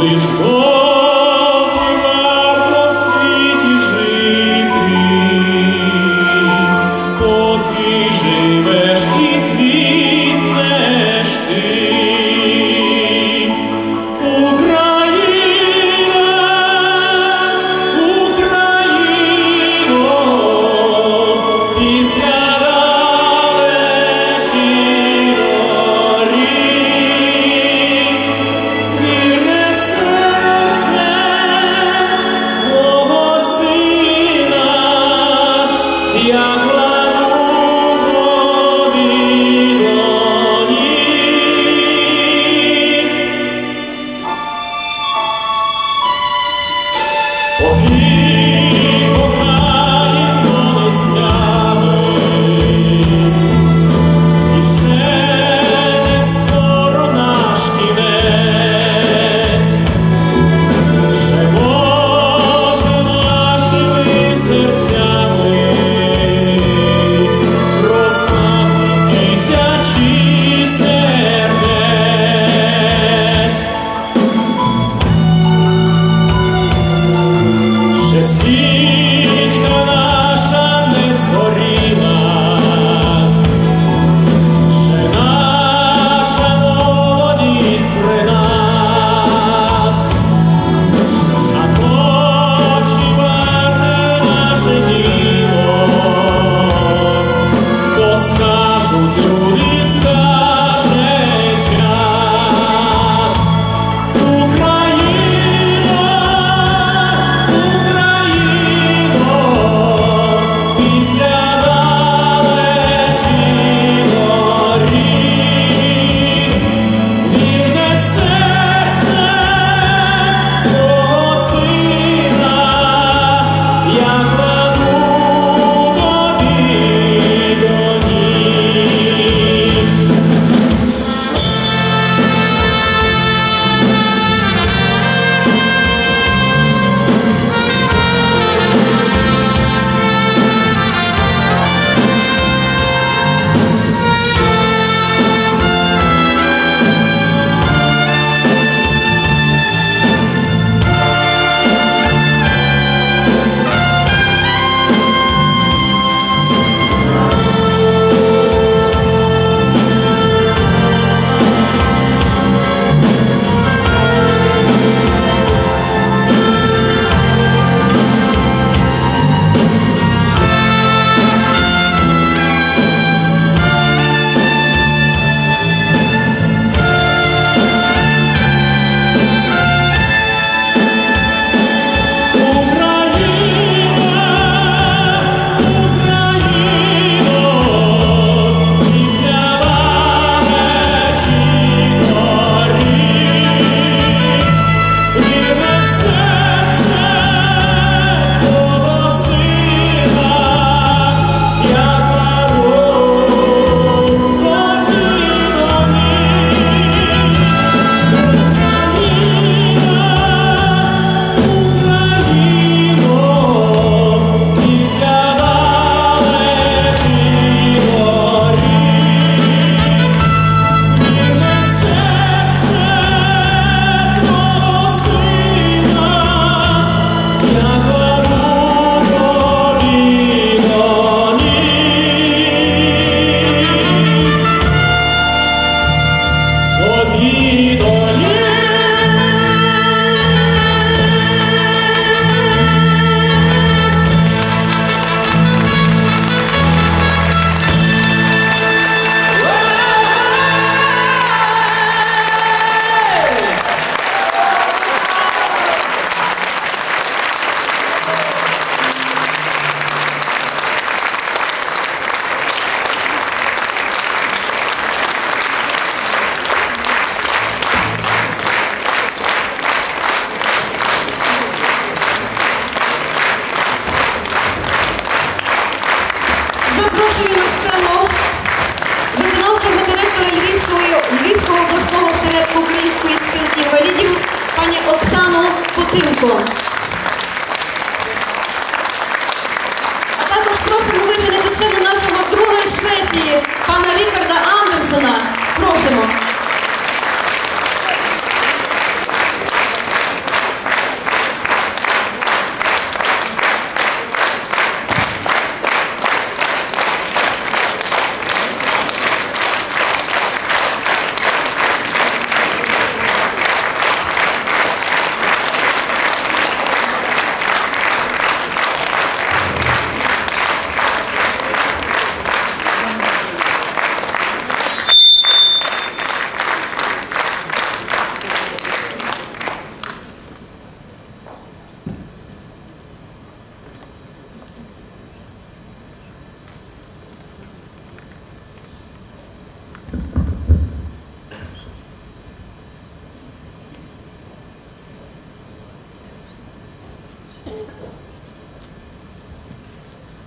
лиш доки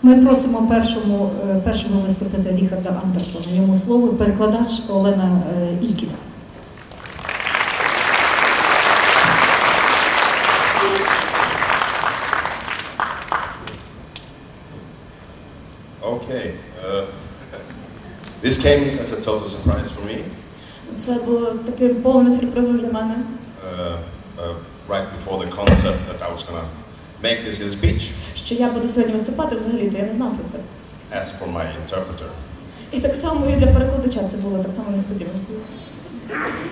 Ми просимо першому, е, першому виступити Ріхарда Андерсона. Йому слово перекладач Олена е, Ільків. Okay. Uh, this came as a total surprise for me. Це було таким повним сюрпризом для мене. Uh, uh, right before the concert, that I was gonna make this little speech. Що я буду сьогодні виступати взагалі, то я не знав про це. As for my interpreter, І так само і для перекладача це було так само несподіванкою.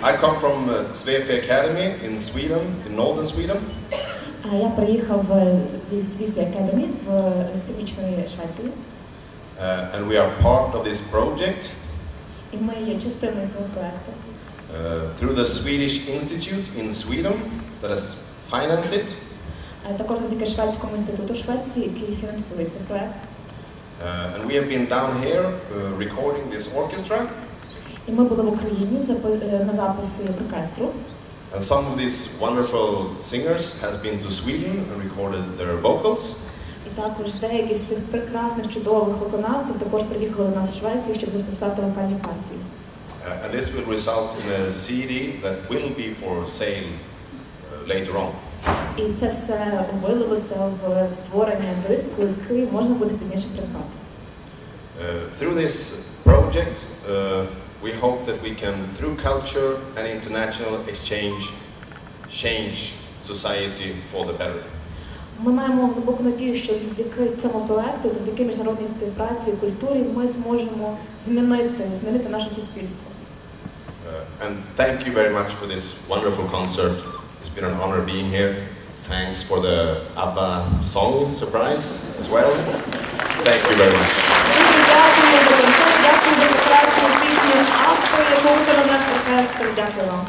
I come from uh, Svefe Academy in Sweden, in northern Sweden. А я приїхав е, зі Свісі Academy в е, з північної Швеції, Uh, and we are part of this project і ми є частиною цього проекту. uh, through the Swedish Institute in Sweden that has financed it. Е, Також завдяки Шведському інституту Швеції, який фінансує цей проект. Uh, and we have been down here uh, recording this orchestra. І ми були в Україні е, на записі оркестру. And some of these wonderful singers has been to Sweden and recorded their vocals. І також деякі з цих прекрасних чудових виконавців також приїхали до нас в Швецію, щоб записати вокальні партії. Uh, and this will result in a CD that will be for sale uh, later on. І це все вилилося в створення диску, який можна буде пізніше придбати. Uh, through this project, uh, we hope that we can, through culture and international exchange, change society for the better. Ми маємо глибоку надію, що завдяки цьому проекту, завдяки міжнародній співпраці і культурі, ми зможемо змінити, змінити наше суспільство. Uh, and thank you very much for this wonderful concert. It's been an honor being here. Thanks for the ABBA song surprise as well. Thank you very much. Дякую за концерт, дякую за прекрасну пісню Авто, яку виконав. Дякую вам.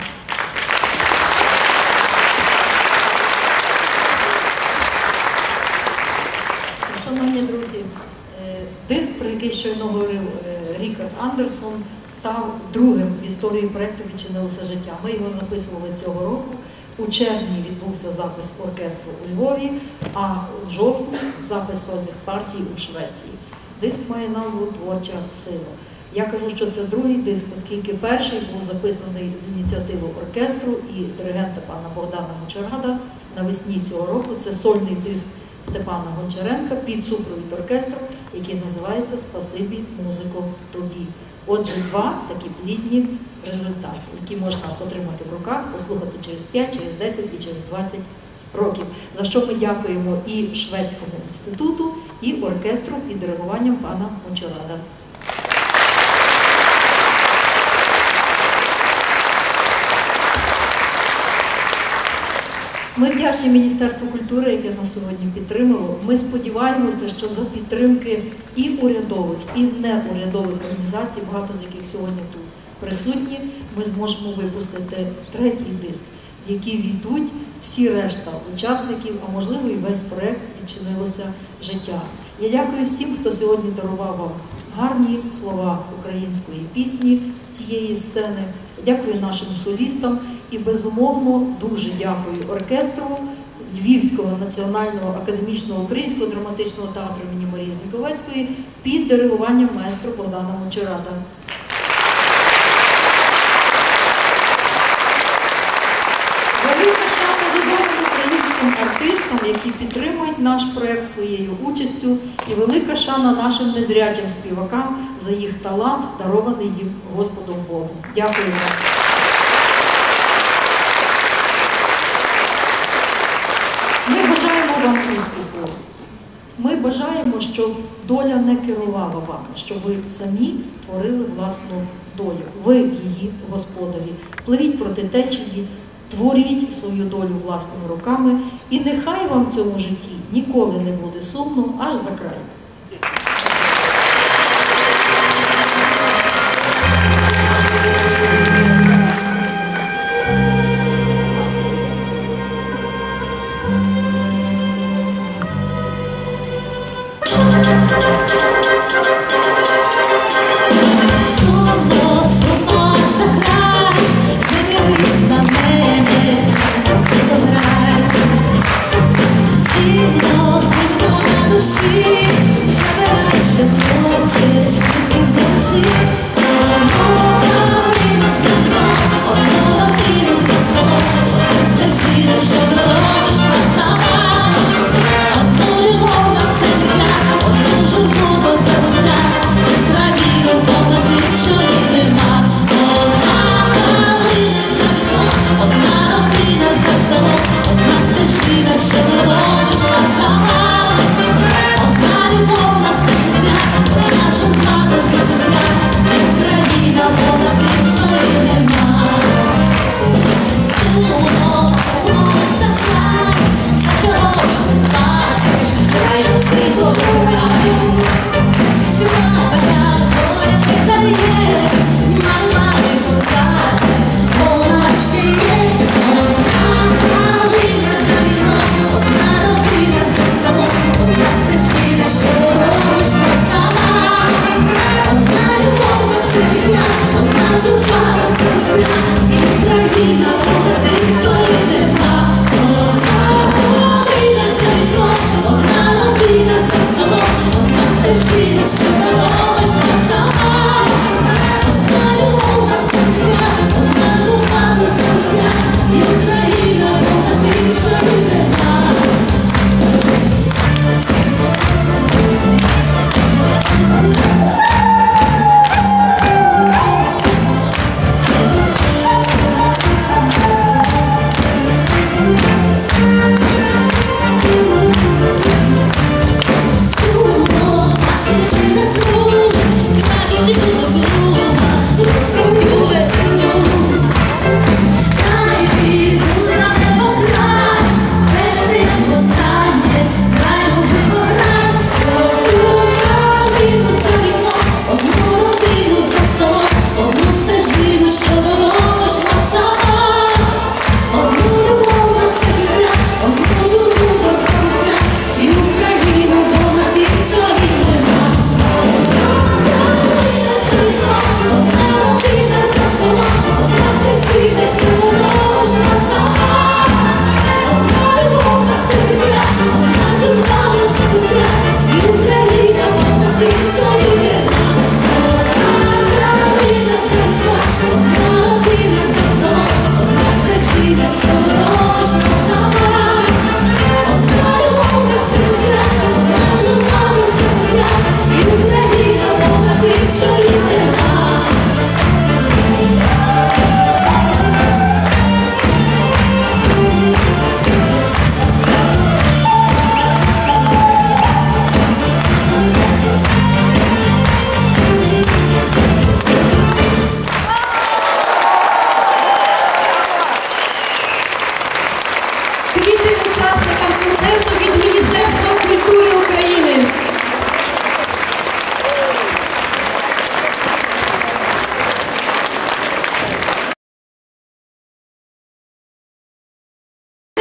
Шановні друзі, е, диск, про який щойно говорив е, Рікард Андерсон, став другим в історії проєкту Відчинилося життя. Ми його записували цього року. У червні відбувся запис оркестру у Львові, а у жовтні запис сольних партій у Швеції. Диск має назву Творча сила. Я кажу, що це другий диск, оскільки перший був записаний з ініціативи оркестру і диригента пана Богдана Гончарада навесні цього року. Це сольний диск Степана Гончаренка під супровід оркестру, який називається Спасибі музико тобі. Отже, два такі плідні результати, які можна отримати в руках, послухати через 5, через 10 і через 20 років. За що ми дякуємо і Шведському інституту, і оркестру під диригуванням пана Гончарада. Ми вдячні Міністерству культури, яке нас сьогодні підтримало. Ми сподіваємося, що за підтримки і урядових, і неурядових організацій, багато з яких сьогодні тут присутні, ми зможемо випустити третій диск, в який війдуть всі решта учасників, а можливо і весь проект відчинилося життя. Я дякую всім, хто сьогодні дарував вам гарні слова української пісні з цієї сцени. Дякую нашим солістам і безумовно дуже дякую оркестру Львівського національного академічного українського драматичного театру імені Марії Зіньковецької під диригуванням маестро Богдана Мочарада. Велика шана відомим українським артистам, які підтримують наш проект своєю участю, і велика шана нашим незрячим співакам за їх талант, дарований їм Господом Богом. Дякую вам. Ми бажаємо вам успіху. Ми бажаємо, щоб доля не керувала вами, щоб ви самі творили власну долю. Ви її господарі. Пливіть проти течії, творіть свою долю власними руками, і нехай вам в цьому житті ніколи не буде сумно аж за край.